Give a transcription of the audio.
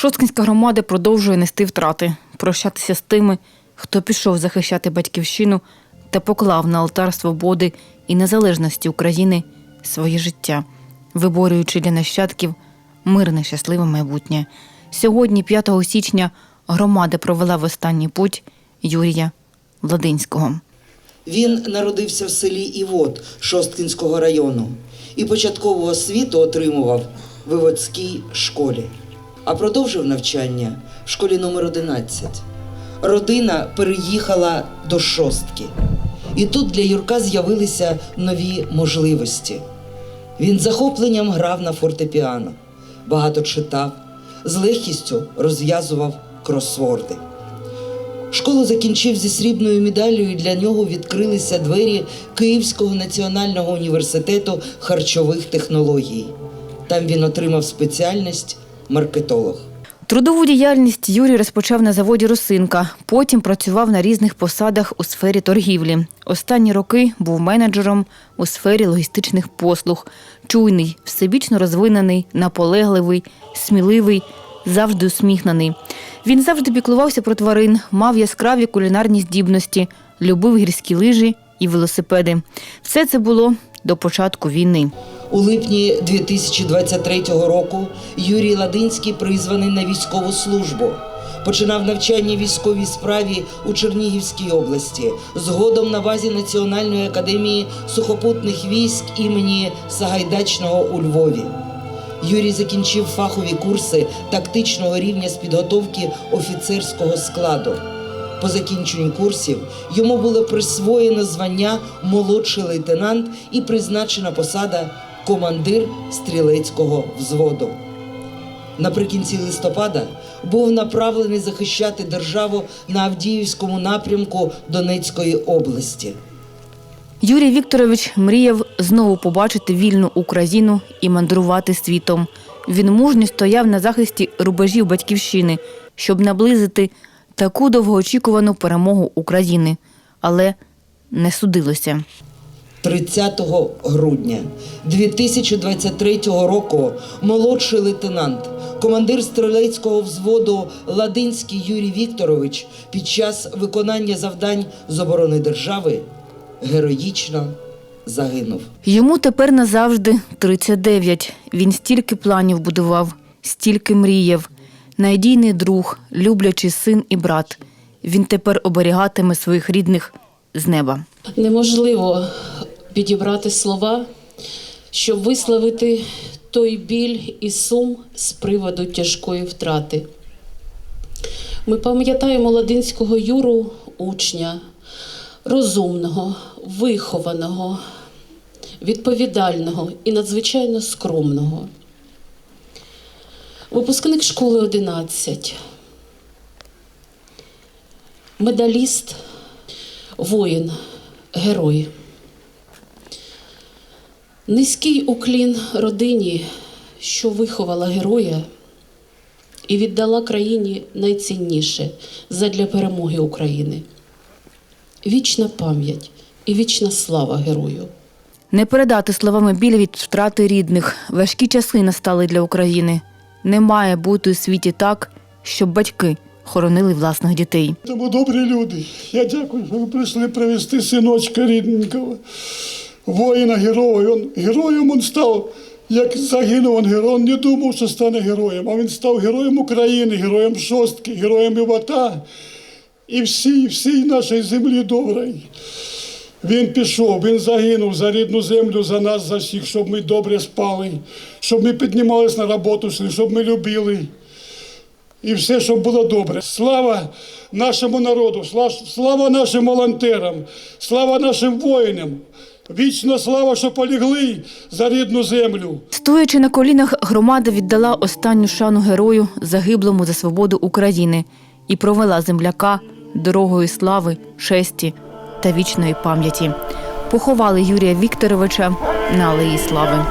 Шосткинська громада продовжує нести втрати, прощатися з тими, хто пішов захищати батьківщину та поклав на алтар свободи і незалежності України своє життя, виборюючи для нащадків мирне щасливе майбутнє. Сьогодні, 5 січня, громада провела в останній путь Юрія Владинського. Він народився в селі Івот Шосткінського району і початкову освіту отримував в Івотській школі, а продовжив навчання в школі номер 11. Родина переїхала до шостки. І тут для Юрка з'явилися нові можливості. Він захопленням грав на фортепіано, багато читав, з легкістю розв'язував кросворди. Школу закінчив зі срібною медаллю, і для нього відкрилися двері Київського національного університету харчових технологій. Там він отримав спеціальність маркетолог. Трудову діяльність Юрій розпочав на заводі Росинка. Потім працював на різних посадах у сфері торгівлі. Останні роки був менеджером у сфері логістичних послуг. Чуйний, всебічно розвинений, наполегливий, сміливий, завжди усміхнений. Він завжди піклувався про тварин, мав яскраві кулінарні здібності, любив гірські лижі і велосипеди. Все це було до початку війни. У липні 2023 року Юрій Ладинський призваний на військову службу. Починав навчання військовій справі у Чернігівській області, згодом на базі Національної академії сухопутних військ імені Сагайдачного у Львові. Юрій закінчив фахові курси тактичного рівня з підготовки офіцерського складу. По закінченню курсів йому було присвоєно звання молодший лейтенант і призначена посада командир стрілецького взводу. Наприкінці листопада був направлений захищати державу на Авдіївському напрямку Донецької області. Юрій Вікторович мріяв знову побачити вільну Україну і мандрувати світом. Він мужньо стояв на захисті рубежів батьківщини, щоб наблизити таку довгоочікувану перемогу України, але не судилося. 30 грудня 2023 року молодший лейтенант, командир стрілецького взводу Ладинський Юрій Вікторович під час виконання завдань з оборони держави героїчно загинув. Йому тепер назавжди 39. Він стільки планів будував, стільки мріяв. Надійний друг, люблячий син і брат. Він тепер оберігатиме своїх рідних з неба. Неможливо підібрати слова, щоб висловити той біль і сум з приводу тяжкої втрати. Ми пам'ятаємо Ладинського Юру, учня, розумного, вихованого, відповідального і надзвичайно скромного. Випускник школи 11, медаліст, воїн, герой. Низький уклін родині, що виховала героя і віддала країні найцінніше задля перемоги України. Вічна пам'ять і вічна слава герою. Не передати словами біль від втрати рідних. Важкі часи настали для України. Не має бути у світі так, щоб батьки хоронили власних дітей. Тому добрі люди. Я дякую, що ви прийшли привезти синочка рідненького, воїна, героя. Героєм він став, як загинув він герой. Не думав, що стане героєм, а він став героєм України, героєм шостки, героєм Івата і всій, всій нашій землі доброї. Він пішов, він загинув за рідну землю, за нас, за всіх, щоб ми добре спали, щоб ми піднімались на роботу, щоб ми любили. І все, щоб було добре. Слава нашому народу, слава нашим волонтерам, слава нашим воїнам. Вічна слава, що полягли за рідну землю. Стоячи на колінах, громада віддала останню шану герою, загиблому за свободу України, і провела земляка дорогою слави, честі та вічної пам'яті. Поховали Юрія Вікторовича на Алеї Слави.